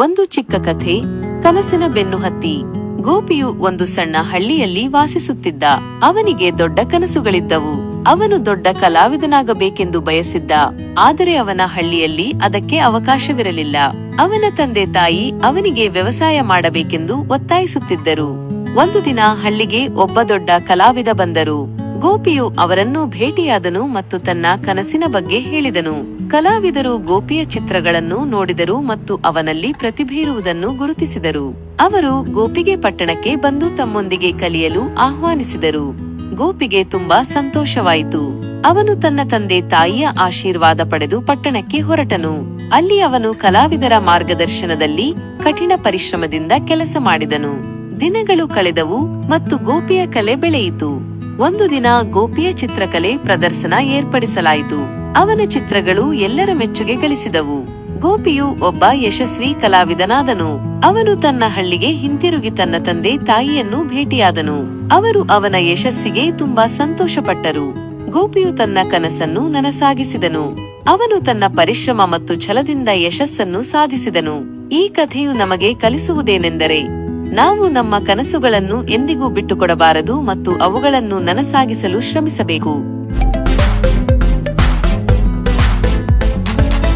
ಒಂದು ಚಿಕ್ಕ ಕಥೆ, ಕನಸಿನ ಬೆನ್ನು ಹತ್ತಿ. ಗೋಪಿಯು ಒಂದು ಸಣ್ಣ ಹಳ್ಳಿಯಲ್ಲಿ ವಾಸಿಸುತ್ತಿದ್ದ. ಅವನಿಗೆ ದೊಡ್ಡ ಕನಸುಗಳಿದ್ದವು. ಅವನು ದೊಡ್ಡ ಕಲಾವಿದನಾಗಬೇಕೆಂದು ಬಯಸಿದ್ದ. ಆದರೆ ಅವನ ಹಳ್ಳಿಯಲ್ಲಿ ಅದಕ್ಕೆ ಅವಕಾಶವಿರಲಿಲ್ಲ. ಅವನ ತಂದೆ ತಾಯಿ ಅವನಿಗೆ ವ್ಯವಸಾಯ ಮಾಡಬೇಕೆಂದು ಒತ್ತಾಯಿಸುತ್ತಿದ್ದರು. ಒಂದು ದಿನ ಹಳ್ಳಿಗೆ ಒಬ್ಬ ದೊಡ್ಡ ಕಲಾವಿದ ಬಂದರು. ಗೋಪಿಯು ಅವರನ್ನು ಭೇಟಿಯಾದನು ಮತ್ತು ತನ್ನ ಕನಸಿನ ಬಗ್ಗೆ ಹೇಳಿದನು. ಕಲಾವಿದರು ಗೋಪಿಯ ಚಿತ್ರಗಳನ್ನು ನೋಡಿದರು ಮತ್ತು ಅವನಲ್ಲಿ ಪ್ರತಿಭೆ ಇರುವುದನ್ನು ಗುರುತಿಸಿದರು. ಅವರು ಗೋಪಿಗೆ ಪಟ್ಟಣಕ್ಕೆ ಬಂದು ತಮ್ಮೊಂದಿಗೆ ಕಲಿಯಲು ಆಹ್ವಾನಿಸಿದರು. ಗೋಪಿಗೆ ತುಂಬಾ ಸಂತೋಷವಾಯಿತು. ಅವನು ತನ್ನ ತಂದೆ ತಾಯಿಯ ಆಶೀರ್ವಾದ ಪಡೆದು ಪಟ್ಟಣಕ್ಕೆ ಹೊರಟನು. ಅಲ್ಲಿ ಅವನು ಕಲಾವಿದರ ಮಾರ್ಗದರ್ಶನದಲ್ಲಿ ಕಠಿಣ ಪರಿಶ್ರಮದಿಂದ ಕೆಲಸ ಮಾಡಿದನು. ದಿನಗಳು ಕಳೆದವು ಮತ್ತು ಗೋಪಿಯ ಕಲೆ ಬೆಳೆಯಿತು. ಒಂದು ದಿನ ಗೋಪಿಯ ಚಿತ್ರಕಲೆ ಪ್ರದರ್ಶನ ಏರ್ಪಡಿಸಲಾಯಿತು. ಅವನ ಚಿತ್ರಗಳು ಎಲ್ಲರ ಮೆಚ್ಚುಗೆ ಗಳಿಸಿದವು. ಗೋಪಿಯು ಒಬ್ಬ ಯಶಸ್ವಿ ಕಲಾವಿದನಾದನು. ಅವನು ತನ್ನ ಹಳ್ಳಿಗೆ ಹಿಂತಿರುಗಿ ತನ್ನ ತಂದೆ ತಾಯಿಯನ್ನು ಭೇಟಿಯಾದನು. ಅವರು ಅವನ ಯಶಸ್ಸಿಗೆ ತುಂಬಾ ಸಂತೋಷಪಟ್ಟರು. ಗೋಪಿಯು ತನ್ನ ಕನಸನ್ನು ನನಸಾಗಿಸಿದನು. ಅವನು ತನ್ನ ಪರಿಶ್ರಮ ಮತ್ತು ಛಲದಿಂದ ಯಶಸ್ಸನ್ನು ಸಾಧಿಸಿದನು. ಈ ಕಥೆಯು ನಮಗೆ ಕಲಿಸುವುದೇನೆಂದರೆ ನಾವು ನಮ್ಮ ಕನಸುಗಳನ್ನು ಎಂದಿಗೂ ಬಿಟ್ಟುಕೊಡಬಾರದು ಮತ್ತು ಅವುಗಳನ್ನು ನನಸಾಗಿಸಲು ಶ್ರಮಿಸಬೇಕು.